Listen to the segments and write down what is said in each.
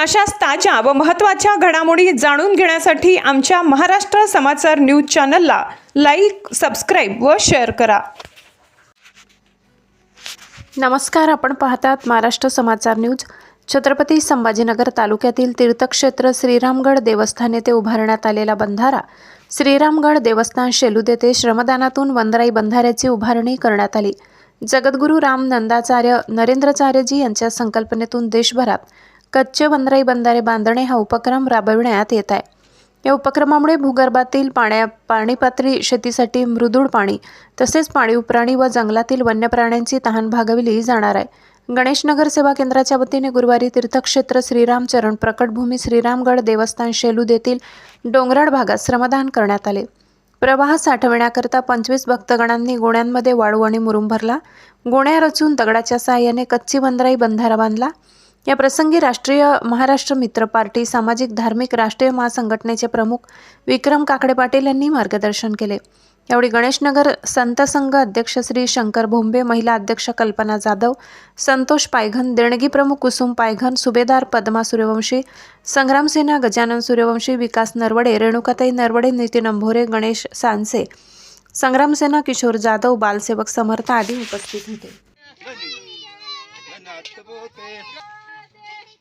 अशाच ताज्या व महत्त्वाच्या घडामोडी जाणून घेण्यासाठी आमच्या महाराष्ट्र समाचार न्यूज चॅनलला लाईक सबस्क्राईब व शेअर करा. नमस्कार आपण पाहतात महाराष्ट्र समाचार न्यूज. छत्रपती संभाजीनगर तालुक्यातील तीर्थक्षेत्र श्रीरामगड देवस्थान येथे उभारण्यात आलेला बंधारा. श्रीरामगड देवस्थान शेलूद येथे श्रमदानातून वंदराई बंधाऱ्याची उभारणी करण्यात आली. जगद्गुरू राम नंदाचार्य नरेंद्रचार्यजी यांच्या संकल्पनेतून देशभरात कच्चे वंदराई बंधारे बांधणे हा उपक्रम राबविण्यात येत आहे. या उपक्रमामुळे भूगर्भातील पाण्या पाणीपातळी शेतीसाठी मृदूळ पाणी तसेच पाणी उपराणी व जंगलातील वन्य प्राण्यांची तहान भागविली जाणार आहे. गणेशनगर सेवा केंद्राच्या वतीने गुरुवारी तीर्थक्षेत्र श्रीरामचरण प्रकटभूमी श्रीरामगड देवस्थान शेलूद येथील डोंगराळ भागात श्रमदान करण्यात आले. प्रवाह साठविण्याकरता पंचवीस भक्तगणांनी गोण्यांमध्ये वाळू आणि मुरुम भरला. गोण्या रचून दगडाच्या सहाय्याने कच्ची बंदराई बंधारा बांधला. या प्रसंगी राष्ट्रीय महाराष्ट्र मित्र पार्टी सामाजिक धार्मिक राष्ट्रीय महासंघटनेचे प्रमुख विक्रम काकडे पाटील यांनी मार्गदर्शन केले. यावेळी गणेशनगर संत संघ अध्यक्ष श्री शंकर भोंबे महिला अध्यक्ष कल्पना जाधव संतोष पायघन देणगी प्रमुख कुसुम पायघन सुभेदार पद्मा सूर्यवंशी संग्रामसेना गजानन सूर्यवंशी विकास नरवडे रेणुकाताई नरवडे नितीन अंभोरे गणेश सांसे संग्रामसेना किशोर जाधव बालसेवक समर्थ आदी उपस्थित होते.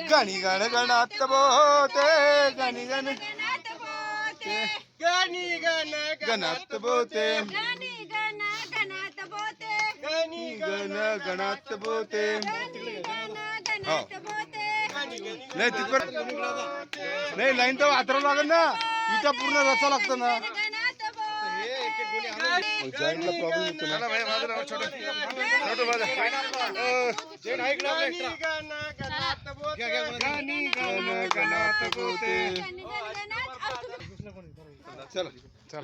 गाणी गाण गणात बोते गाणी गाण गाणी गाण गणात बोते. गाणी गण गणात बोते. नाही तिकडे नाही लाईन तर वातरावं लागेल ना. इटा पूर्ण रचा लागतं ना. जॉईंटला प्रॉब्लेम येतो ना गाणी गण गणात बोते चला चला.